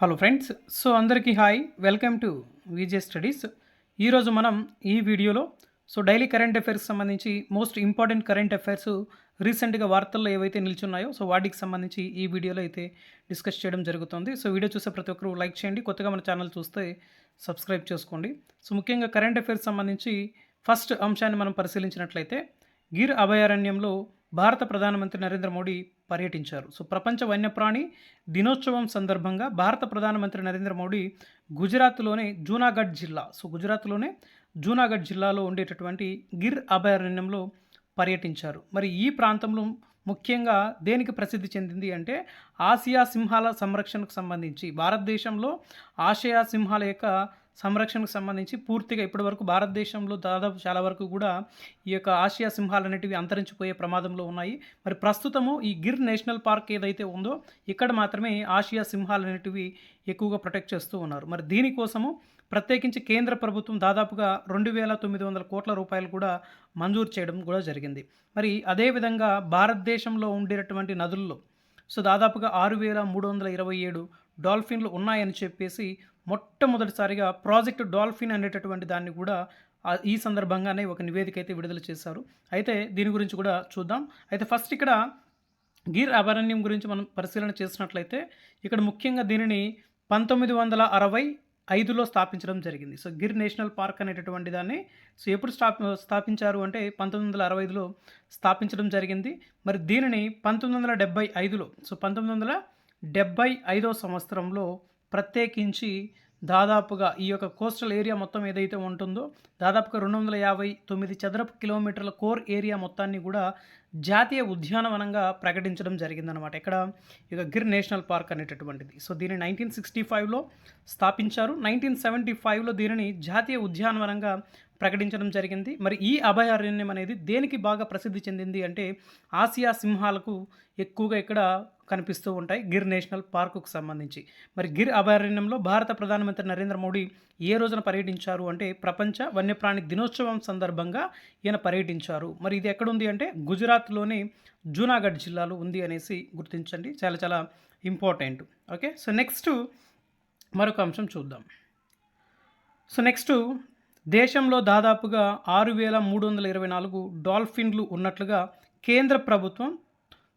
Hello friends so అందరికీ hi welcome to VJ studies ఈరోజు మనం ఈ వీడియోలో సో డైలీ కరెంట్ అఫైర్స్ సంబంధించి మోస్ట్ ఇంపార్టెంట్ కరెంట్ అఫైర్స్ రీసెంట్గా వార్తల్లో ఏవైతే నిల్చున్నాయో సో వాటికి సంబంధించి ఈ వీడియోలో అయితే డిస్కస్ చేయడం జరుగుతుంది. సో వీడియో చూసే ప్రతి ఒక్కరు లైక్ చేయండి. కొత్తగా మన ఛానల్ చూస్తే సబ్స్క్రైబ్ చేసుకోండి. సో ముఖ్యంగా కరెంట్ అఫైర్స్ సంబంధించి ఫస్ట్ అంశాన్ని మనం పరిశీలించినట్లయితే గిర్ అభయారణ్యంలో భారత ప్రధానమంత్రి నరేంద్ర మోడీ పర్యటించారు. సో ప్రపంచ వన్యప్రాణి దినోత్సవం సందర్భంగా భారత ప్రధానమంత్రి నరేంద్ర మోడీ గుజరాత్లోనే జూనాగఢ్ జిల్లా సో గుజరాత్లోనే జూనాగఢ్ జిల్లాలో ఉండేటటువంటి గిర్ అభయారణ్యంలో పర్యటించారు. మరి ఈ ప్రాంతంలో ముఖ్యంగా దేనికి ప్రసిద్ధి చెందింది అంటే ఆసియా సింహాల సంరక్షణకు సంబంధించి. భారతదేశంలో ఆసియా సింహాల యొక్క సంరక్షణకు సంబంధించి పూర్తిగా ఇప్పటివరకు భారతదేశంలో దాదాపు చాలా వరకు కూడా ఈ యొక్క ఆసియా సింహాలు అనేటివి అంతరించిపోయే ప్రమాదంలో ఉన్నాయి. మరి ప్రస్తుతము ఈ గిర్ నేషనల్ పార్క్ ఏదైతే ఉందో ఇక్కడ మాత్రమే ఆసియా సింహాలు అనేటివి ఎక్కువగా ప్రొటెక్ట్ చేస్తూ ఉన్నారు. మరి దీనికోసము ప్రత్యేకించి కేంద్ర ప్రభుత్వం దాదాపుగా రెండు వేల తొమ్మిది వందల కోట్ల రూపాయలు కూడా మంజూరు చేయడం కూడా జరిగింది. మరి అదేవిధంగా భారతదేశంలో ఉండేటటువంటి నదుల్లో సో దాదాపుగా ఆరు వేల మూడు వందల ఇరవై ఏడు డాల్ఫిన్లు ఉన్నాయని చెప్పేసి మొట్టమొదటిసారిగా ప్రాజెక్ట్ డాల్ఫిన్ అనేటటువంటి దాన్ని కూడా ఈ సందర్భంగానే ఒక నివేదిక అయితే విడుదల చేశారు. అయితే దీని గురించి కూడా చూద్దాం. అయితే ఫస్ట్ ఇక్కడ గిర్ అభయారణ్యం గురించి మనం పరిశీలన చేసినట్లయితే ఇక్కడ ముఖ్యంగా దీనిని పంతొమ్మిది వందల అరవై ఐదులో స్థాపించడం జరిగింది. సో గిర్ నేషనల్ పార్క్ అనేటటువంటి దాన్ని సో ఎప్పుడు స్థాప స్థాపించారు అంటే పంతొమ్మిది వందల అరవై ఐదులో స్థాపించడం జరిగింది. మరి దీనిని పంతొమ్మిది వందల డెబ్బై ఐదులో సో పంతొమ్మిది వందల డెబ్బై ఐదో సంవత్సరంలో ప్రత్యేకించి దాదాపుగా ఈ యొక్క కోస్టల్ ఏరియా మొత్తం ఏదైతే ఉంటుందో దాదాపుగా రెండు వందల యాభై తొమ్మిది చదరపు కిలోమీటర్ల కోర్ ఏరియా మొత్తాన్ని కూడా జాతీయ ఉద్యానవనంగా ప్రకటించడం జరిగిందనమాట ఇక్కడ ఇక గిర్ నేషనల్ పార్క్ అనేటటువంటిది. సో దీన్ని నైన్టీన్ సిక్స్టీ ఫైవ్లో స్థాపించారు. నైన్టీన్ సెవెంటీ ఫైవ్లో దీనిని జాతీయ ఉద్యానవనంగా ప్రకటించడం జరిగింది. మరి ఈ అభయారణ్యం అనేది దేనికి బాగా ప్రసిద్ధి చెందింది అంటే ఆసియా సింహాలకు ఎక్కువగా ఇక్కడ కనిపిస్తూ ఉంటాయి. గిర్ నేషనల్ పార్కుకు సంబంధించి. మరి గిర్ అభయారణ్యంలో భారత ప్రధానమంత్రి నరేంద్ర మోడీ ఏ రోజున పర్యటించారు అంటే ప్రపంచ వన్యప్రాణి దినోత్సవం సందర్భంగా ఈయన పర్యటించారు. మరి ఇది ఎక్కడుంది అంటే గుజరాత్లోని జూనాగఢ్ జిల్లాలో ఉంది అనేసి గుర్తించండి. చాలా చాలా ఇంపార్టెంట్. ఓకే? సో నెక్స్ట్ మరొక అంశం చూద్దాం. సో నెక్స్ట్ దేశంలో దాదాపుగా ఆరు వేల మూడు వందల ఇరవై నాలుగు డాల్ఫిన్లు ఉన్నట్లుగా కేంద్ర ప్రభుత్వం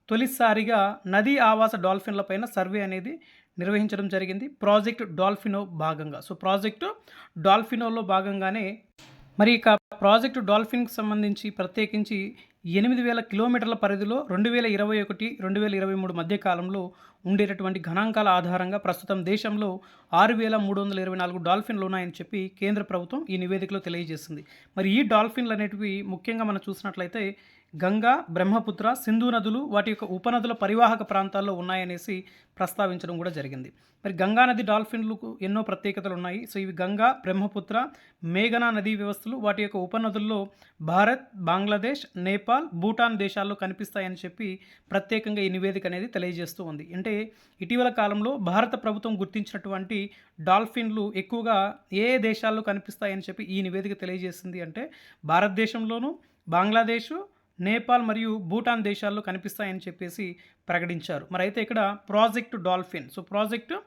తొలిసారిగా నదీ ఆవాస డాల్ఫిన్లపైన సర్వే అనేది నిర్వహించడం జరిగింది. ప్రాజెక్ట్ డాల్ఫినో భాగంగా. సో ప్రాజెక్టు డాల్ఫినోలో భాగంగానే మరి ఇక ప్రాజెక్టు డాల్ఫిన్కి సంబంధించి ప్రత్యేకించి ఎనిమిది వేల కిలోమీటర్ల పరిధిలో రెండు వేల ఇరవై ఒకటి రెండు వేల ఇరవై మూడు మధ్య కాలంలో ఉండేటటువంటి గణాంకాల ఆధారంగా ప్రస్తుతం దేశంలో ఆరు వేల మూడు వందల ఇరవై నాలుగు డాల్ఫిన్లు ఉన్నాయని చెప్పి కేంద్ర ప్రభుత్వం ఈ నివేదికలో తెలియజేసింది. మరి ఈ డాల్ఫిన్లు అనేటివి ముఖ్యంగా మనం చూసినట్లయితే గంగా బ్రహ్మపుత్ర సింధు నదులు వాటి యొక్క ఉపనదుల పరివాహక ప్రాంతాల్లో ఉన్నాయనేసి ప్రస్తావించడం కూడా జరిగింది. మరి గంగా నది డాల్ఫిన్లకు ఎన్నో ప్రత్యేకతలు ఉన్నాయి. సో ఇవి గంగా బ్రహ్మపుత్ర మేఘనా నదీ వ్యవస్థలు వాటి యొక్క ఉపనదుల్లో భారత్ బంగ్లాదేశ్ నేపాల్ భూటాన్ దేశాల్లో కనిపిస్తాయని చెప్పి ప్రత్యేకంగా ఈ నివేదిక అనేది తెలియజేస్తూ ఉంది. అంటే ఇటీవల కాలంలో భారత ప్రభుత్వం గుర్తించినటువంటి డాల్ఫిన్లు ఎక్కువగా ఏ ఏ దేశాల్లో కనిపిస్తాయని చెప్పి ఈ నివేదిక తెలియజేసింది అంటే భారతదేశంలోనూ బంగ్లాదేశ్ నేపాల్ మరియు భూటాన్ దేశాల్లో కనిపిస్తాయని చెప్పేసి ప్రకటించారు. మరి అయితే ఇక్కడ project dolphin. So project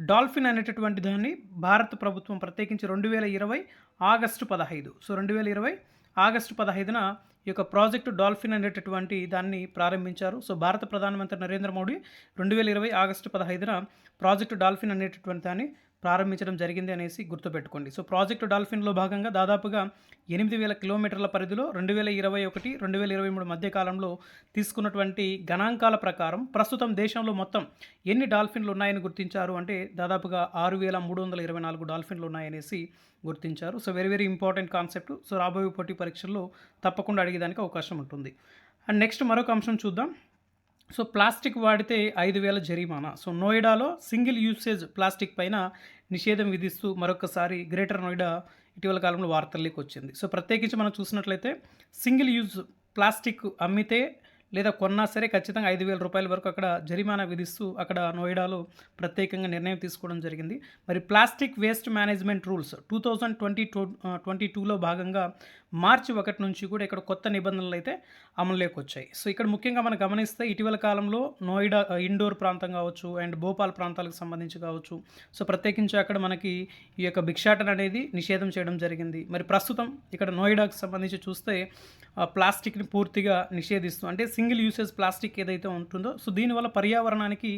dolphin అనేటటువంటి దాన్ని భారత ప్రభుత్వం ప్రత్యేకించి రెండు వేల ఇరవై ఆగస్టు పదహైదు. సో రెండు వేల ఇరవై ఆగస్టు పదహైదున ఈ యొక్క ప్రాజెక్టు డాల్ఫిన్ అనేటటువంటి దాన్ని ప్రారంభించారు. సో భారత ప్రధానమంత్రి నరేంద్ర మోడీ రెండు వేల ఇరవై ఆగస్టు పదహైదున ప్రాజెక్టు డాల్ఫిన్ అనేటటువంటి దాన్ని ప్రారంభించడం జరిగింది అనేసి గుర్తుపెట్టుకోండి. సో ప్రాజెక్టు డాల్ఫిన్లో భాగంగా దాదాపుగా ఎనిమిది వేల కిలోమీటర్ల పరిధిలో రెండు వేల ఇరవై ఒకటి రెండు వేల ఇరవై మూడు మధ్య కాలంలో తీసుకున్నటువంటి గణాంకాల ప్రకారం ప్రస్తుతం దేశంలో మొత్తం ఎన్ని డాల్ఫిన్లు ఉన్నాయని గుర్తించారు? అంటే దాదాపుగా ఆరు వేల మూడు వందల ఇరవై నాలుగు డాల్ఫిన్లు ఉన్నాయనేసి గుర్తించారు. So very very important concept. So రాబోయే పోటీ పరీక్షల్లో తప్పకుండా అడిగేదానికి అవకాశం ఉంటుంది. అండ్ నెక్స్ట్ మరొక అంశం చూద్దాం. సో ప్లాస్టిక్ వాడితే ఐదు వేల జరిమానా. సో నోయిడాలో సింగిల్ యూసేజ్ ప్లాస్టిక్ పైన నిషేధం విధిస్తూ మరొకసారి గ్రేటర్ నోయిడా ఇటీవల కాలంలో వార్తల్లోకి వచ్చింది. సో ప్రత్యేకించి మనం చూసినట్లయితే సింగిల్ యూజ్ ప్లాస్టిక్ అమ్మితే లేదా కొన్నా సరే ఖచ్చితంగా ఐదు వేల రూపాయల వరకు అక్కడ జరిమానా విధిస్తూ అక్కడ నోయిడాలో ప్రత్యేకంగా నిర్ణయం తీసుకోవడం జరిగింది. మరి plastic waste management rules two thousand twenty two twenty టూలో భాగంగా మార్చి ఒకటి నుంచి కూడా ఇక్కడ కొత్త నిబంధనలు అయితే అమలులోకి వచ్చాయి. సో ఇక్కడ ముఖ్యంగా మనం గమనిస్తే ఇటీవల కాలంలో నోయిడా ఇండోర్ ప్రాంతం కావచ్చు అండ్ భోపాల్ ప్రాంతాలకు సంబంధించి కావచ్చు. సో ప్రత్యేకించి అక్కడ మనకి ఈ యొక్క భిక్షాటన అనేది నిషేధం చేయడం జరిగింది. మరి ప్రస్తుతం ఇక్కడ నోయిడాకు సంబంధించి చూస్తే ప్లాస్టిక్ని పూర్తిగా నిషేధిస్తూ అంటే సింగిల్ యూసేజ్ ప్లాస్టిక్ ఏదైతే ఉంటుందో సో దీనివల్ల పర్యావరణానికి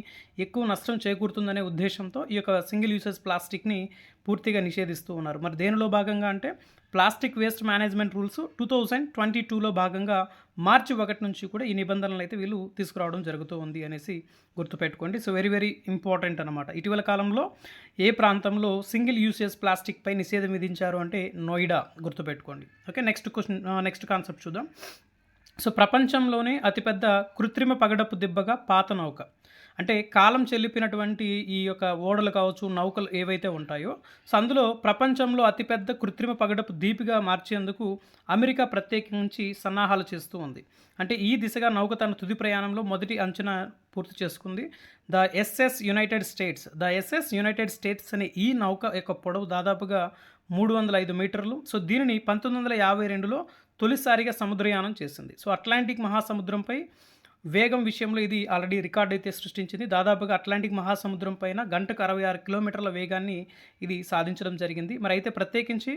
ఎక్కువ నష్టం చేకూరుతుందనే ఉద్దేశంతో ఈ యొక్క సింగిల్ యూసేజ్ ప్లాస్టిక్ని పూర్తిగా నిషేధిస్తూ ఉన్నారు. మరి దేనిలో భాగంగా అంటే plastic waste management rules two thousand twenty టూలో భాగంగా మార్చి ఒకటి నుంచి కూడా ఈ నిబంధనలు అయితే వీళ్ళు తీసుకురావడం జరుగుతూ ఉంది అనేసి గుర్తుపెట్టుకోండి. సో వెరీ వెరీ ఇంపార్టెంట్ అనమాట ఇటీవల కాలంలో ఏ ప్రాంతంలో సింగిల్ యూసేజ్ ప్లాస్టిక్ పై నిషేధం విధించారు అంటే నోయిడా గుర్తుపెట్టుకోండి. Okay next question next concept చూద్దాం. సో ప్రపంచంలోనే అతిపెద్ద కృత్రిమ పగడపు దిబ్బగా పాత నౌక. అంటే కాలం చెల్లిపినటువంటి ఈ యొక్క ఓడలు కావచ్చు నౌకలు ఏవైతే ఉంటాయో సో అందులో ప్రపంచంలో అతిపెద్ద కృత్రిమ పగడపు దీపిగా మార్చేందుకు అమెరికా ప్రత్యేకించి సన్నాహాలు చేస్తూ ఉంది. అంటే ఈ దిశగా నౌక తన తుది ప్రయాణంలో మొదటి అంచనా పూర్తి చేసుకుంది. The SS United States the SS United States అనే ఈ నౌక యొక్క పొడవు దాదాపుగా మూడు వందల ఐదు మీటర్లు. సో దీనిని పంతొమ్మిది వందల యాభై రెండులో తొలిసారిగా సముద్రయానం చేసింది. సో అట్లాంటిక్ మహాసముద్రంపై వేగం విషయంలో ఇది ఆల్రెడీ రికార్డ్ అయితే సృష్టించింది. దాదాపుగా అట్లాంటిక్ మహాసముద్రం పైన గంటకు అరవై ఆరు కిలోమీటర్ల వేగాన్ని ఇది సాధించడం జరిగింది. మరి అయితే ప్రత్యేకించి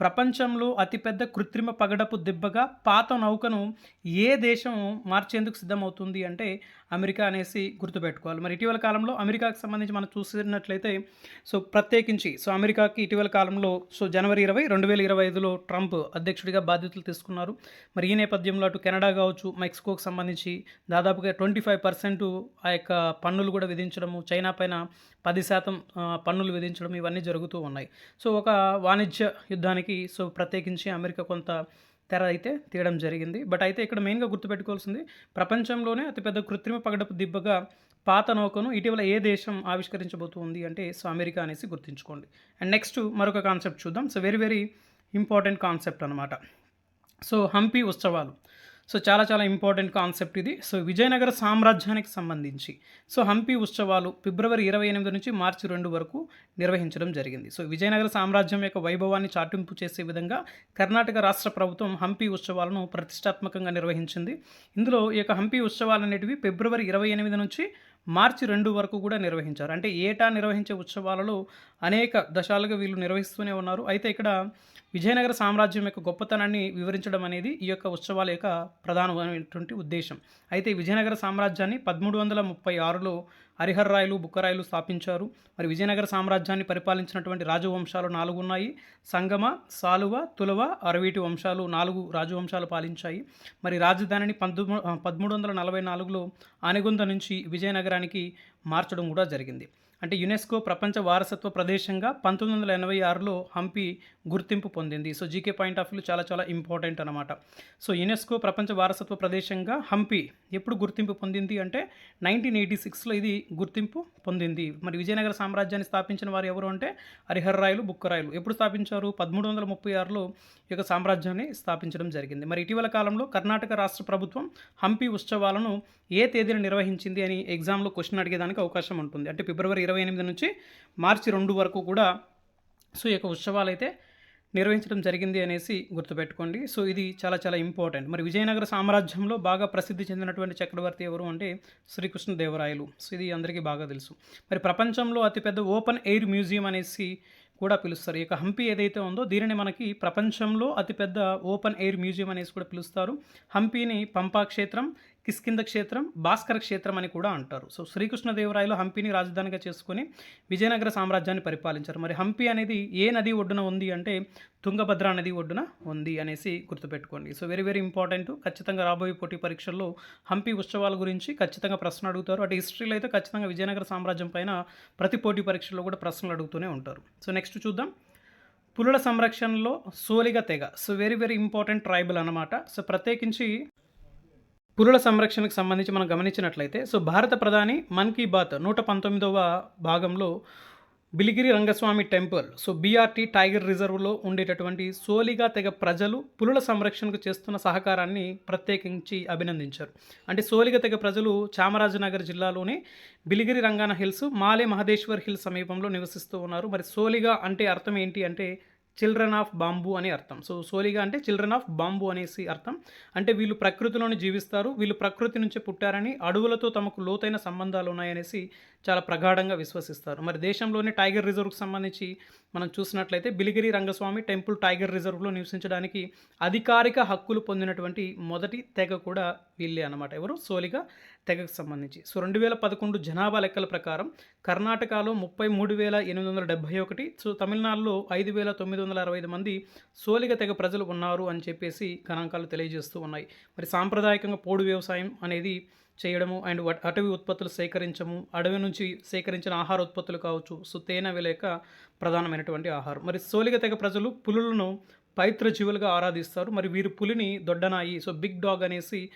ప్రపంచంలో అతిపెద్ద కృత్రిమ పగడపు దిబ్బగా పాత నౌకను ఏ దేశం మార్చేందుకు సిద్ధమవుతుంది అంటే అమెరికా అనేసి గుర్తుపెట్టుకోవాలి. మరి ఇటీవల కాలంలో అమెరికాకు సంబంధించి మనం చూసినట్లయితే సో ప్రత్యేకించి సో అమెరికాకి ఇటీవల కాలంలో సో జనవరి ఇరవై రెండు వేల ఇరవై ఐదులో ట్రంప్ అధ్యక్షుడిగా బాధ్యతలు తీసుకున్నారు. మరి ఈ నేపథ్యంలో అటు కెనడా కావచ్చు మెక్సికోకి సంబంధించి దాదాపుగా ట్వంటీ ఫైవ్ పర్సెంట్ ఆ యొక్క పన్నులు కూడా విధించడము చైనా పైన పది శాతం పన్నులు విధించడం ఇవన్నీ జరుగుతూ ఉన్నాయి. సో ఒక వాణిజ్య యుద్ధానికి సో ప్రత్యేకించి అమెరికా కొంత తెర అయితే తీయడం జరిగింది. బట్ అయితే ఇక్కడ మెయిన్గా గుర్తుపెట్టుకోవాల్సింది ప్రపంచంలోనే అతిపెద్ద కృత్రిమ పగడపు దిబ్బగా పాత నౌకను ఇటీవల ఏ దేశం ఆవిష్కరించబోతుంది అంటే సో అమెరికా అనేసి గుర్తుంచుకోండి. అండ్ నెక్స్ట్ మరొక కాన్సెప్ట్ చూద్దాం. So very very important concept అనమాట సో హంపి ఉత్సవాలు. సో చాలా చాలా ఇంపార్టెంట్ కాన్సెప్ట్ ఇది. సో విజయనగర సామ్రాజ్యానికి సంబంధించి సో హంపి ఉత్సవాలు ఫిబ్రవరి ఇరవై ఎనిమిది నుంచి మార్చి రెండు వరకు నిర్వహించడం జరిగింది. సో విజయనగర సామ్రాజ్యం యొక్క వైభవాన్ని చాటింపు చేసే విధంగా కర్ణాటక రాష్ట్ర ప్రభుత్వం హంపి ఉత్సవాలను ప్రతిష్టాత్మకంగా నిర్వహించింది. ఇందులో ఈ యొక్క హంపి ఉత్సవాలు అనేటివి ఫిబ్రవరి ఇరవై ఎనిమిది నుంచి మార్చి రెండు వరకు కూడా నిర్వహించారు. అంటే ఏటా నిర్వహించే ఉత్సవాలలో అనేక దశాలుగా వీళ్ళు నిర్వహిస్తూనే ఉన్నారు. అయితే ఇక్కడ విజయనగర సామ్రాజ్యం యొక్క గొప్పతనాన్ని వివరించడం అనేది ఈ యొక్క ఉత్సవాల యొక్క ప్రధానమైనటువంటి ఉద్దేశం. అయితే విజయనగర సామ్రాజ్యాన్ని పదమూడు వందల ముప్పై ఆరులో హరిహర్రాయలు బుక్కరాయలు స్థాపించారు. మరి విజయనగర సామ్రాజ్యాన్ని పరిపాలించినటువంటి రాజవంశాలు నాలుగు ఉన్నాయి సంగమ సాలువ తులవ అరవీటి వంశాలు నాలుగు రాజవంశాలు పాలించాయి. మరి రాజధానిని పంతొమ్మిది పదమూడు వందల నలభై నాలుగులో ఆనెగుంద నుంచి విజయనగరానికి మార్చడం కూడా జరిగింది. అంటే యునెస్కో ప్రపంచ వారసత్వ ప్రదేశంగా పంతొమ్మిది వందల ఎనభై ఆరులో హంపి గుర్తింపు పొందింది. So GK point of view చాలా చాలా ఇంపార్టెంట్ అనమాట సో యునెస్కో ప్రపంచ వారసత్వ ప్రదేశంగా హంపి ఎప్పుడు గుర్తింపు పొందింది అంటే నైన్టీన్ ఎయిటీ సిక్స్లో ఇది గుర్తింపు పొందింది. మరి విజయనగర సామ్రాజ్యాన్ని స్థాపించిన వారు ఎవరు అంటే హరిహర్రాయలు బుక్కరాయలు. ఎప్పుడు స్థాపించారు? పదమూడు వందల ముప్పై ఆరులో ఈ యొక్క సామ్రాజ్యాన్ని స్థాపించడం జరిగింది. మరి ఇటీవల కాలంలో కర్ణాటక రాష్ట్ర ప్రభుత్వం హంపి ఉత్సవాలను ఏ తేదీన నిర్వహించింది అని ఎగ్జామ్లో క్వశ్చన్ అడిగేదానికి అవకాశం ఉంటుంది. అంటే ఫిబ్రవరి ఇరవై ఎనిమిది నుంచి మార్చి రెండు వరకు కూడా సో ఈ యొక్క ఉత్సవాలు అయితే నిర్వహించడం జరిగింది అనేసి గుర్తుపెట్టుకోండి. సో ఇది చాలా చాలా ఇంపార్టెంట్. మరి విజయనగర సామ్రాజ్యంలో బాగా ప్రసిద్ధి చెందినటువంటి చక్రవర్తి ఎవరు అంటే శ్రీకృష్ణదేవరాయలు. సో ఇది అందరికీ బాగా తెలుసు. మరి ప్రపంచంలో అతిపెద్ద ఓపెన్ ఎయిర్ మ్యూజియం అనేసి కూడా పిలుస్తారు. ఇక హంపి ఏదైతే ఉందో దీనిని మనకి ప్రపంచంలో అతిపెద్ద ఓపెన్ ఎయిర్ మ్యూజియం అనేసి కూడా పిలుస్తారు. హంపిని పంపా క్షేత్రం కిస్కింద క్షేత్రం భాస్కర క్షేత్రం అని కూడా అంటారు. సో శ్రీకృష్ణదేవరాయలు హంపిని రాజధానిగా చేసుకుని విజయనగర సామ్రాజ్యాన్ని పరిపాలించారు. మరి హంపి అనేది ఏ నది ఒడ్డున ఉంది అంటే తుంగభద్ర నది ఒడ్డున ఉంది అనేసి గుర్తుపెట్టుకోండి. So very very important. ఖచ్చితంగా రాబోయే పోటీ పరీక్షల్లో హంపి ఉత్సవాల గురించి ఖచ్చితంగా ప్రశ్నలు అడుగుతారు. అటు హిస్టరీలో అయితే ఖచ్చితంగా విజయనగర సామ్రాజ్యం పైన ప్రతి పోటీ పరీక్షల్లో కూడా ప్రశ్నలు అడుగుతూనే ఉంటారు. సో నెక్స్ట్ చూద్దాం. పులుల సంరక్షణలో సోలిగ తెగ. So very very important tribal అనమాట సో ప్రత్యేకించి పులుల సంరక్షణకు సంబంధించి మనం గమనించినట్లయితే సో భారత ప్రధాని మన్ కీ బాత్ నూట పంతొమ్మిదవ భాగంలో Biligiri Rangaswamy temple so BRT tiger రిజర్వ్లో ఉండేటటువంటి సోలిగా తెగ ప్రజలు పులుల సంరక్షణకు చేస్తున్న సహకారాన్ని ప్రత్యేకించి అభినందించారు. అంటే సోలిగ తెగ ప్రజలు చామరాజనగర్ జిల్లాలోని బిలిగిరి రంగాన హిల్స్ మాలే మహదేశ్వర్ హిల్స్ సమీపంలో నివసిస్తూ ఉన్నారు. మరి సోలిగా అంటే అర్థం ఏంటి అంటే చిల్డ్రన్ ఆఫ్ బాంబు అని అర్థం. సో సోలిగా అంటే చిల్డ్రన్ ఆఫ్ బాంబు అనేసి అర్థం. అంటే వీళ్ళు ప్రకృతిలోనే జీవిస్తారు వీళ్ళు ప్రకృతి నుంచే పుట్టారని అడవులతో తమకు లోతైన సంబంధాలు ఉన్నాయనేసి చాలా ప్రగాఢంగా విశ్వసిస్తారు. మరి దేశంలోని టైగర్ రిజర్వ్కి సంబంధించి మనం చూసినట్లయితే బిలిగిరి రంగస్వామి టెంపుల్ టైగర్ రిజర్వ్లో నివసించడానికి అధికారిక హక్కులు పొందినటువంటి మొదటి తెగ కూడా వీళ్ళే అనమాట ఎవరు? సోలిగా తెగకు సంబంధించి. సో రెండు వేల పదకొండు జనాభా లెక్కల ప్రకారం కర్ణాటకలో ముప్పై మూడు వేల ఎనిమిది వందల డెబ్బై ఒకటి సో తమిళనాడులో ఐదు వేల తొమ్మిది వందల అరవై ఐదు మంది సోలిగ తెగ ప్రజలు ఉన్నారు అని చెప్పేసి గణాంకాలు తెలియజేస్తూ ఉన్నాయి. మరి సాంప్రదాయకంగా పోడు వ్యవసాయం అనేది చేయడము అండ్ అటవీ ఉత్పత్తులు సేకరించము అడవి నుంచి సేకరించిన ఆహార ఉత్పత్తులు కావచ్చు సో తేనె విలేక ప్రధానమైనటువంటి ఆహారం. మరి సోలిగ తెగ ప్రజలు పులులను పవిత్ర జీవులుగా ఆరాధిస్తారు. మరి వీరు పులిని దొడ్డనాయి సో బిగ్ డాగ్ అనేసి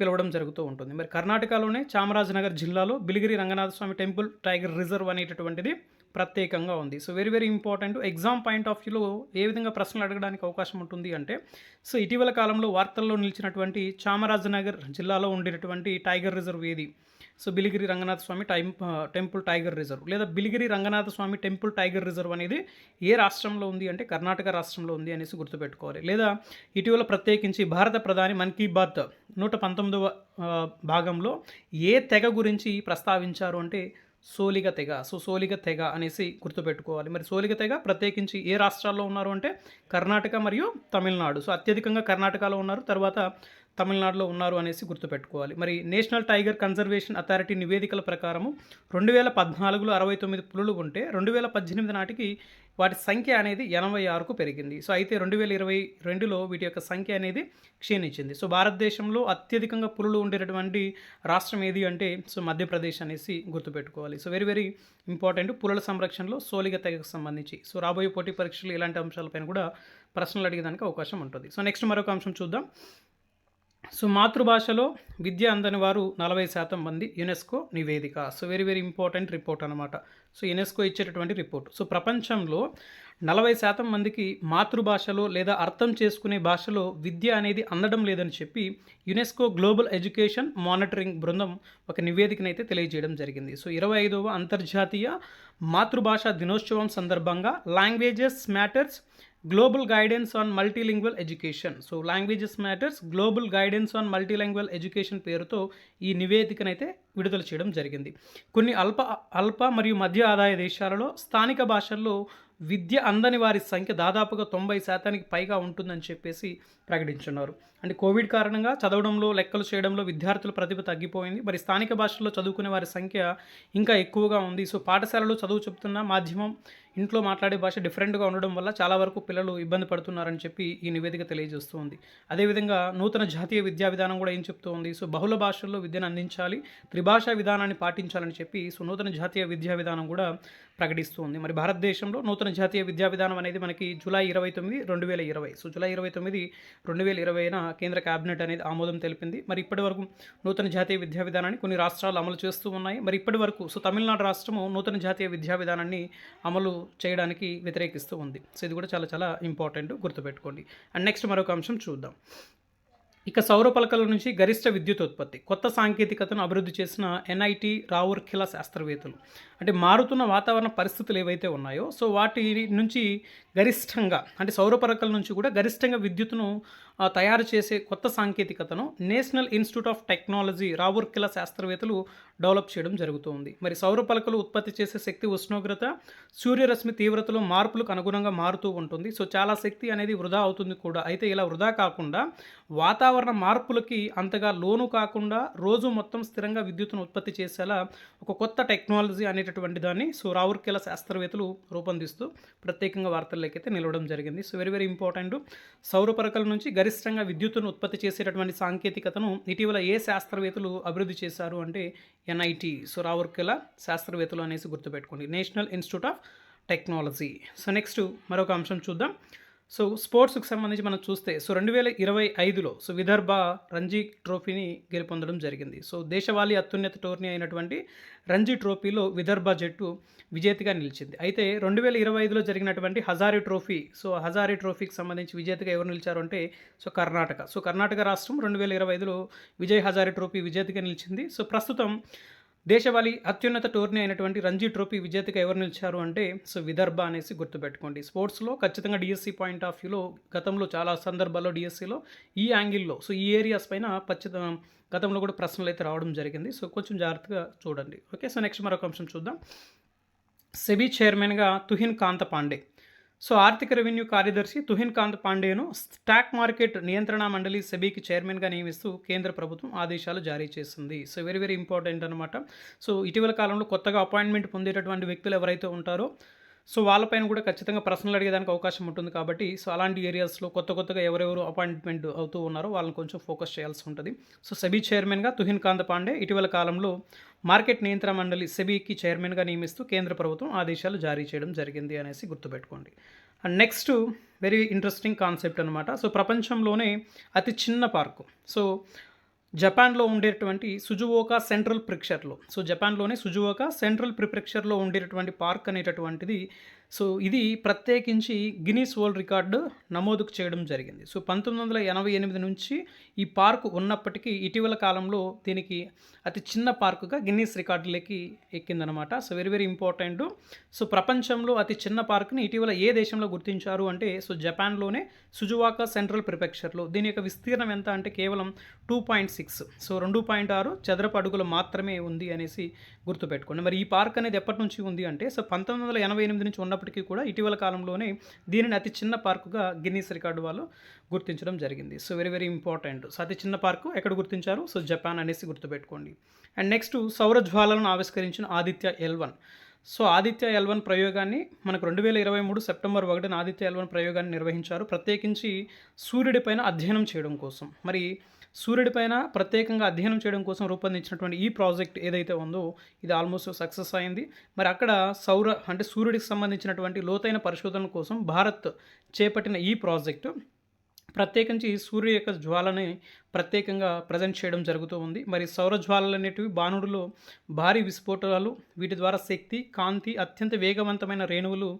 పిలవడం జరుగుతూ ఉంటుంది. మరి కర్ణాటకలోనే చామరాజనగర్ జిల్లాలో Biligiri Ranganatha Swamy temple tiger reserve అనేటటువంటిది ప్రత్యేకంగా ఉంది. So very very important exam point of వ్యూలో ఏ విధంగా ప్రశ్నలు అడగడానికి అవకాశం ఉంటుంది అంటే సో ఇటీవల కాలంలో వార్తల్లో నిలిచినటువంటి చామరాజనగర్ జిల్లాలో ఉండేటటువంటి టైగర్ రిజర్వ్ ఏది? So Biligiri Ranganatha Swamy time temple tiger reserve. లేదా Biligiri Ranganatha Swamy temple tiger reserve అనేది ఏ రాష్ట్రంలో ఉంది అంటే కర్ణాటక రాష్ట్రంలో ఉంది అనేసి గుర్తుపెట్టుకోవాలి. లేదా ఇటీవల ప్రత్యేకించి భారత ప్రధాని మన్ కీ బాత్ నూట పంతొమ్మిదవ భాగంలో ఏ తెగ గురించి ప్రస్తావించారు అంటే సోలిగ తెగ. సో సోలిగ తెగ అనేసి గుర్తుపెట్టుకోవాలి. మరి సోలిగ తెగ ప్రత్యేకించి ఏ రాష్ట్రాల్లో ఉన్నారు అంటే కర్ణాటక మరియు తమిళనాడు. సో అత్యధికంగా కర్ణాటకలో ఉన్నారు. తర్వాత తమిళనాడులో ఉన్నారు అనేసి గుర్తుపెట్టుకోవాలి. మరి నేషనల్ టైగర్ కన్జర్వేషన్ అథారిటీ నివేదికల ప్రకారము రెండు వేల పద్నాలుగులో అరవై తొమ్మిది పులులు ఉంటే రెండు వేల పద్దెనిమిది నాటికి వాటి సంఖ్య అనేది ఎనభై ఆరుకు పెరిగింది. సో అయితే రెండు వేల ఇరవై రెండులో వీటి యొక్క సంఖ్య అనేది క్షీణించింది. సో భారతదేశంలో అత్యధికంగా పులులు ఉండేటటువంటి రాష్ట్రం ఏది అంటే సో మధ్యప్రదేశ్ అనేసి గుర్తుపెట్టుకోవాలి. సో వెరీ వెరీ ఇంపార్టెంట్ పులుల సంరక్షణలో సోలిగ తెగకు సంబంధించి. సో రాబోయే పోటీ పరీక్షలు ఇలాంటి అంశాలపైన కూడా ప్రశ్నలు అడిగేదానికి అవకాశం ఉంటుంది. సో నెక్స్ట్ మరొక అంశం చూద్దాం. సో మాతృభాషలో విద్య అందని వారు నలభై శాతం మంది యునెస్కో నివేదిక. So very very important report అనమాట సో యునెస్కో ఇచ్చేటటువంటి రిపోర్ట్ సో ప్రపంచంలో నలభై శాతం మందికి మాతృభాషలో లేదా అర్థం చేసుకునే భాషలో విద్య అనేది అందడం లేదని చెప్పి యునెస్కో గ్లోబల్ ఎడ్యుకేషన్ మానిటరింగ్ బృందం ఒక నివేదికనైతే తెలియజేయడం జరిగింది. సో ఇరవై ఐదవ అంతర్జాతీయ మాతృభాష దినోత్సవం సందర్భంగా languages matters global guidance on multilingual education so languages matters global guidance on multilingual education పేరుతో ఈ నివేదికనైతే విడుదల చేయడం జరిగింది. కొన్ని అల్ప అల్ప మరియు మధ్య ఆదాయ దేశాలలో స్థానిక భాషల్లో విద్య అందని వారి సంఖ్య దాదాపుగా తొంభై శాతానికి పైగా ఉంటుందని చెప్పేసి ప్రకటించున్నారు. అంటే కోవిడ్ కారణంగా చదవడంలో లెక్కలు చేయడంలో విద్యార్థుల ప్రతిభ తగ్గిపోయింది. మరి స్థానిక భాషల్లో చదువుకునే వారి సంఖ్య ఇంకా ఎక్కువగా ఉంది. సో పాఠశాలలో చదువు చెప్తున్న మాధ్యమం ఇంట్లో మాట్లాడే భాష డిఫరెంట్గా ఉండడం వల్ల చాలా వరకు పిల్లలు ఇబ్బంది పడుతున్నారని చెప్పి ఈ నివేదిక తెలియజేస్తోంది. అదేవిధంగా నూతన జాతీయ విద్యా విధానం కూడా ఏం చెప్తోంది? సో బహుళ భాషల్లో విద్యను అందించాలి త్రిభాషా విధానాన్ని పాటించాలని చెప్పి సో నూతన జాతీయ విద్యా విధానం కూడా ప్రకటిస్తూ ఉంది మరి భారతదేశంలో నూతన జాతీయ విద్యా విధానం అనేది మనకి జూలై ఇరవై తొమ్మిది రెండు వేల ఇరవై. సో జూలై ఇరవై తొమ్మిది రెండు వేల ఇరవైన కేంద్ర కేబినెట్ అనేది ఆమోదం తెలిపింది. మరి ఇప్పటి వరకు నూతన జాతీయ విద్యా విధానాన్ని కొన్ని రాష్ట్రాలు అమలు చేస్తూ ఉన్నాయి. మరి ఇప్పటి వరకు సో తమిళనాడు రాష్ట్రము నూతన జాతీయ విద్యా విధానాన్ని అమలు చేయడానికి వ్యతిరేకిస్తూ ఉంది. సో ఇది కూడా చాలా చాలా ఇంపార్టెంట్ గుర్తుపెట్టుకోండి. అండ్ నెక్స్ట్ మరొక అంశం చూద్దాం. ఇక సౌర పలకల నుంచి గరిష్ట విద్యుత్ ఉత్పత్తి. కొత్త సాంకేతికతను అభివృద్ధి చేసిన ఎన్ఐటి రావుర్ఖిల శాస్త్రవేత్తలు. అంటే మారుతున్న వాతావరణ పరిస్థితులు ఏవైతే ఉన్నాయో సో వాటి నుంచి గరిష్టంగా అంటే సౌర పరకల నుంచి కూడా గరిష్టంగా విద్యుత్తును తయారు చేసే కొత్త సాంకేతికతను national institute of technology Rourkela శాస్త్రవేత్తలు డెవలప్ చేయడం జరుగుతోంది. మరి సౌర పలకలు ఉత్పత్తి చేసే శక్తి ఉష్ణోగ్రత సూర్యరశ్మి తీవ్రతలో మార్పులకు అనుగుణంగా మారుతూ ఉంటుంది. సో చాలా శక్తి అనేది వృధా అవుతుంది కూడా. అయితే ఇలా వృధా కాకుండా వాతావరణ మార్పులకి అంతగా లోను కాకుండా రోజు మొత్తం స్థిరంగా విద్యుత్తును ఉత్పత్తి చేసేలా ఒక కొత్త టెక్నాలజీ అనేటటువంటి దాన్ని సో రావుర్కిల శాస్త్రవేత్తలు రూపొందిస్తూ ప్రత్యేకంగా అయితే నిలవడం జరిగింది. సో వెరీ వెరీ ఇంపార్టెంట్ సౌర పరకల నుంచి గరిష్టంగా విద్యుత్తును ఉత్పత్తి చేసేటటువంటి సాంకేతికతను ఇటీవల ఏ శాస్త్రవేత్తలు అభివృద్ధి చేశారు అంటే ఎన్ఐటి సో రావుర్కెల శాస్త్రవేత్తలు అనేసి గుర్తుపెట్టుకోండి. National institute of technology. So next మరొక అంశం చూద్దాం. సో స్పోర్ట్స్కి సంబంధించి మనం చూస్తే సో రెండు వేల ఇరవై ఐదులో సో విదర్భ రంజీ ట్రోఫీని గెలుపొందడం జరిగింది. సో దేశవాళీ అత్యున్నత టోర్నీ అయినటువంటి రంజీ ట్రోఫీలో విదర్భ జట్టు విజేతగా నిలిచింది. అయితే రెండు వేల ఇరవై ఐదులో జరిగినటువంటి హజారీ ట్రోఫీ సో హజారీ ట్రోఫీకి సంబంధించి విజేతగా ఎవరు నిలిచారు అంటే సో కర్ణాటక. సో కర్ణాటక రాష్ట్రం రెండు వేల ఇరవై ఐదులో విజయ్ హజారీ ట్రోఫీ విజేతగా నిలిచింది. సో ప్రస్తుతం దేశవాళీ అత్యున్నత టోర్నీ అయినటువంటి రంజీ ట్రోఫీ విజేతగా ఎవరు నిలిచారు అంటే సో విదర్భ అనేసి గుర్తుపెట్టుకోండి. స్పోర్ట్స్లో ఖచ్చితంగా డిఎస్సి పాయింట్ ఆఫ్ వ్యూలో గతంలో చాలా సందర్భాల్లో డిఎస్సిలో ఈ యాంగిల్లో సో ఈ ఏరియాస్ పైన పచ్చిత గతంలో కూడా ప్రశ్నలు అయితే రావడం జరిగింది. సో కొంచెం జాగ్రత్తగా చూడండి. ఓకే సో నెక్స్ట్ మరొక అంశం చూద్దాం. సెబీ చైర్మన్గా తుహిన్ కాంత పాండే సో ఆర్థిక రెవెన్యూ కార్యదర్శి తుహిన్ కాంత్ పాండేను స్టాక్ మార్కెట్ నియంత్రణ మండలి సెబీకి చైర్మన్గా నియమిస్తూ కేంద్ర ప్రభుత్వం ఆదేశాలు జారీ చేసింది. సో వెరీ వెరీ ఇంపార్టెంట్ అనమాట సో ఇటీవల కాలంలో కొత్తగా అపాయింట్మెంట్ పొందేటటువంటి వ్యక్తులు ఎవరైతే ఉంటారో సో వాళ్ళపైన కూడా ఖచ్చితంగా ప్రశ్నలు అడిగేదానికి అవకాశం ఉంటుంది కాబట్టి సో అలాంటి ఏరియాస్లో కొత్త కొత్తగా ఎవరెవరు అపాయింట్మెంట్ అవుతూ ఉన్నారో వాళ్ళని కొంచెం ఫోకస్ చేయాల్సి ఉంటుంది. సో సెబీ చైర్మన్గా తుహిన్ కాంత పాండే ఇటీవల కాలంలో మార్కెట్ నియంత్రణ మండలి సెబీకి చైర్మన్గా నియమిస్తూ కేంద్ర ప్రభుత్వం ఆదేశాలు జారీ చేయడం జరిగింది అనేసి గుర్తుపెట్టుకోండి. And next very interesting concept అనమాట సో ప్రపంచంలోనే అతి చిన్న పార్కు సో జపాన్లో ఉండేటువంటి సుజువోకా సెంట్రల్ ప్రిక్షర్లో. సో జపాన్లోనే సుజువోకా సెంట్రల్ ప్రిప్రిక్షర్లో ఉండేటటువంటి పార్క్ అనేటటువంటిది సో ఇది ప్రత్యేకించి గినీస్ వరల్డ్ రికార్డు నమోదుకు చేయడం జరిగింది. సో పంతొమ్మిది వందల ఎనభై ఎనిమిది నుంచి ఈ పార్క్ ఉన్నప్పటికీ ఇటీవల కాలంలో దీనికి అతి చిన్న పార్కుగా గిన్నీస్ రికార్డులకి ఎక్కిందనమాట so very very important. So ప్రపంచంలో అతి చిన్న పార్క్ని ఇటీవల ఏ దేశంలో గుర్తించారు అంటే సో జపాన్లోనే సుజువాకా సెంట్రల్ ప్రిపెక్చర్లో దీని యొక్క విస్తీర్ణం ఎంత అంటే కేవలం టూ పాయింట్ సిక్స్. సో రెండు పాయింట్ ఆరు చదరపు అడుగులు మాత్రమే ఉంది అనేసి గుర్తుపెట్టుకోండి. మరి ఈ పార్క్ అనేది ఎప్పటి నుంచి ఉంది అంటే సో పంతొమ్మిది వందల ఎనభై ఎనిమిది నుంచి ఉన్న ఉన్నప్పటికీ కూడా ఇటీవల కాలంలోనే దీనిని అతి చిన్న పార్కుగా గిన్నీస్ రికార్డు వాళ్ళు గుర్తించడం జరిగింది. So very very important so అతి చిన్న పార్కు ఎక్కడ గుర్తించారు? సో జపాన్ అనేసి గుర్తుపెట్టుకోండి. అండ్ నెక్స్ట్ సౌర జ్వాలను ఆవిష్కరించిన Aditya L one. So Aditya L one ప్రయోగాన్ని మనకు రెండు వేల ఇరవై మూడు సెప్టెంబర్ ఒకటిన ఆదిత్య ఎల్వన్ ప్రయోగాన్ని నిర్వహించారు. ప్రత్యేకించి సూర్యుడిపైన అధ్యయనం చేయడం కోసం. మరి సూర్యుడిపైన ప్రత్యేకంగా అధ్యయనం చేయడం కోసం రూపొందించినటువంటి ఈ ప్రాజెక్ట్ ఏదైతే ఉందో ఇది ఆల్మోస్ట్ సక్సెస్ అయింది. మరి అక్కడ సౌర అంటే సూర్యుడికి సంబంధించినటువంటి లోతైన పరిశోధన కోసం భారత్ చేపట్టిన ఈ ప్రాజెక్టు ప్రత్యేకించి సూర్య యొక్క జ్వాలని ప్రత్యేకంగా ప్రజెంట్ చేయడం జరుగుతూ ఉంది. మరి సౌర జ్వాలలు అనేటివి బాణుడులో భారీ విస్ఫోటనాలు వీటి ద్వారా శక్తి కాంతి అత్యంత వేగవంతమైన రేణువులు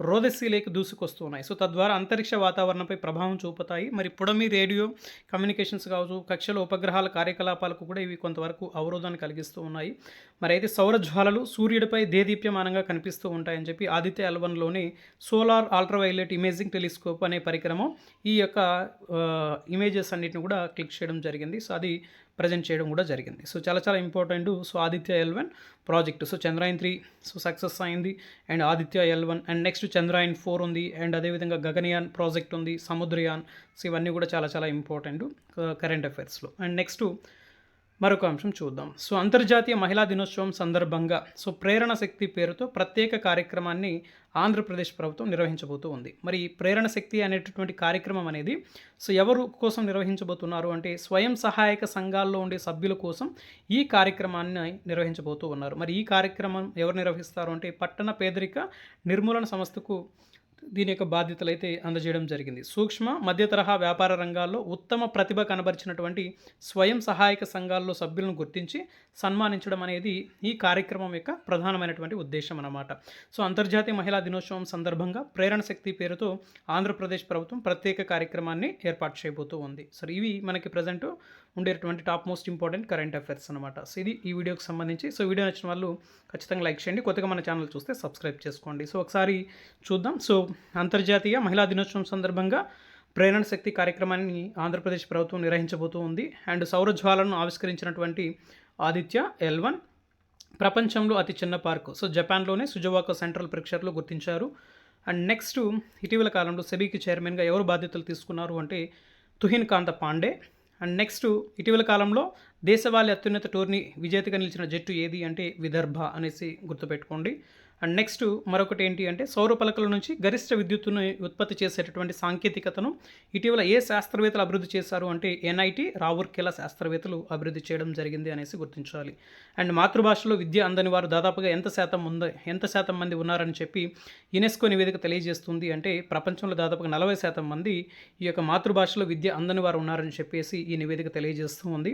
రోదస్సీలోకి దూసుకొస్తున్నాయి. సో తద్వారా అంతరిక్ష వాతావరణంపై ప్రభావం చూపుతాయి. మరి పుడమి రేడియో కమ్యూనికేషన్స్ కావచ్చు కక్షల ఉపగ్రహాల కార్యకలాపాలకు కూడా ఇవి కొంతవరకు అవరోధాన్ని కలిగిస్తూ ఉన్నాయి. మరి అయితే సౌర జ్వాలలు సూర్యుడిపై దేదీప్యమానంగా కనిపిస్తూ ఉంటాయని చెప్పి ఆదిత్య అల్వన్లోని సోలార్ అల్ట్రావైలెట్ ఇమేజింగ్ టెలిస్కోప్ అనే పరికరము ఈ యొక్క ఇమేజెస్ అన్నిటిని కూడా క్లిక్ చేయడం జరిగింది. సో అది ప్రజెంట్ చేయడం కూడా జరిగింది. సో చాలా చాలా important. So Aditya L one project. So Chandrayaan three so success అయింది. And Aditya L one and next Chandrayaan four ఉంది. అండ్ అదేవిధంగా గగనయాన్ ప్రాజెక్ట్ ఉంది. సముద్రయాన్. సో ఇవన్నీ కూడా చాలా చాలా ఇంపార్టెంట్ కరెంట్ అఫైర్స్లో. అండ్ నెక్స్ట్ మరొక అంశం చూద్దాం. సో అంతర్జాతీయ మహిళా దినోత్సవం సందర్భంగా సో ప్రేరణ శక్తి పేరుతో ప్రత్యేక కార్యక్రమాన్ని ఆంధ్రప్రదేశ్ ప్రభుత్వం నిర్వహించబోతూ ఉంది. మరి ప్రేరణ శక్తి అనేటటువంటి కార్యక్రమం అనేది సో ఎవరు కోసం నిర్వహించబోతున్నారు అంటే స్వయం సహాయక సంఘాల్లో ఉండే సభ్యుల కోసం ఈ కార్యక్రమాన్ని నిర్వహించబోతూ ఉన్నారు. మరి ఈ కార్యక్రమం ఎవరు నిర్వహిస్తారు అంటే పట్టణ పేదరిక నిర్మూలన సంస్థకు దీని యొక్క బాధ్యతలు అయితే అందజేయడం జరిగింది. సూక్ష్మ మధ్య తరహా వ్యాపార రంగాల్లో ఉత్తమ ప్రతిభ కనబరిచినటువంటి స్వయం సహాయక సంఘాల్లో సభ్యులను గుర్తించి సన్మానించడం అనేది ఈ కార్యక్రమం యొక్క ప్రధానమైనటువంటి ఉద్దేశం అన్నమాట. సో అంతర్జాతీయ మహిళా దినోత్సవం సందర్భంగా ప్రేరణ శక్తి పేరుతో ఆంధ్రప్రదేశ్ ప్రభుత్వం ప్రత్యేక కార్యక్రమాన్ని ఏర్పాటు చేయబోతూ ఉంది. సో ఇవి మనకి ప్రజెంట్ ఉండేటువంటి top most important current affairs అనమాట సో ఇది ఈ వీడియోకి సంబంధించి. సో వీడియో నచ్చిన వాళ్ళు ఖచ్చితంగా లైక్ చేయండి. కొత్తగా మన ఛానల్ చూస్తే సబ్స్క్రైబ్ చేసుకోండి. సో ఒకసారి చూద్దాం. సో అంతర్జాతీయ మహిళా దినోత్సవం సందర్భంగా ప్రేరణ శక్తి కార్యక్రమాన్ని ఆంధ్రప్రదేశ్ ప్రభుత్వం నిర్వహించబోతూ ఉంది. అండ్ సౌర జ్వాలను ఆవిష్కరించినటువంటి ఆదిత్య ఎల్వన్ ప్రపంచంలో అతి చిన్న పార్క్. సో జపాన్లోనే సుజవాక సెంట్రల్ ప్రిక్షర్లో గుర్తించారు. అండ్ నెక్స్ట్ ఇటీవల కాలంలో సెబీకి చైర్మన్గా ఎవరు బాధ్యతలు తీసుకున్నారు అంటే తుహిన్ కాంత పాండే. అండ్ నెక్స్ట్ ఇటీవల కాలంలో దేశవాళీ అత్యున్నత టోర్నీ విజేతగా నిలిచిన జట్టు ఏది అంటే విదర్భ అనేసి గుర్తుపెట్టుకోండి. అండ్ నెక్స్ట్ మరొకటి ఏంటి అంటే సౌర పలకల నుంచి గరిష్ట విద్యుత్తును ఉత్పత్తి చేసేటటువంటి సాంకేతికతను ఇటీవల ఏ శాస్త్రవేత్తలు అభివృద్ధి చేశారు అంటే ఎన్ఐటి రావుర్కెలా శాస్త్రవేత్తలు అభివృద్ధి చేయడం జరిగింది అనేసి గుర్తించాలి. అండ్ మాతృభాషలో విద్య అందని వారు దాదాపుగా ఎంత శాతం ఉందో ఎంత శాతం మంది ఉన్నారని చెప్పి యునెస్కో నివేదిక తెలియజేస్తుంది అంటే ప్రపంచంలో దాదాపుగా నలభై శాతం మంది ఈ యొక్క మాతృభాషలో విద్య అందని వారు ఉన్నారని చెప్పేసి ఈ నివేదిక తెలియజేస్తూ ఉంది.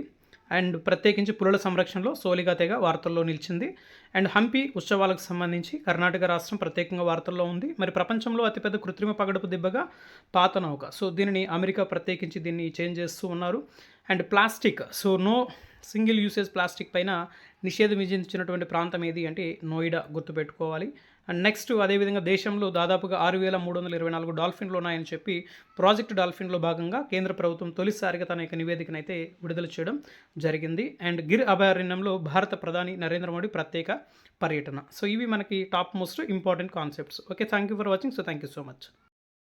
అండ్ ప్రత్యేకించి పులుల సంరక్షణలో సోలిగా తెగ వార్తల్లో నిలిచింది. అండ్ హంపి ఉత్సవాలకు సంబంధించి కర్ణాటక రాష్ట్రం ప్రత్యేకంగా వార్తల్లో ఉంది. మరి ప్రపంచంలో అతిపెద్ద కృత్రిమ పగడపు దిబ్బగా పాత నౌక. సో దీనిని అమెరికా ప్రత్యేకించి దీన్ని చేంజ్ చేస్తూ ఉన్నారు. And plastic. So no single usage plastic పైన నిషేధం విధించినటువంటి ప్రాంతం ఏది అంటే నోయిడా గుర్తుపెట్టుకోవాలి. అండ్ నెక్స్ట్ అదేవిధంగా దేశంలో దాదాపుగా ఆరు వేల మూడు వందల ఇరవై నాలుగు డాల్ఫిన్లు ఉన్నాయని చెప్పి ప్రాజెక్ట్ డాల్ఫిన్లో భాగంగా కేంద్ర ప్రభుత్వం తొలిసారిగా తన యొక్క నివేదికనైతే విడుదల చేయడం జరిగింది. అండ్ గిర్ అభయారణ్యంలో భారత ప్రధాని నరేంద్ర మోడీ ప్రత్యేక పర్యటన. సో ఇవి మనకి top most important concepts. Okay thank you for watching so thank you so much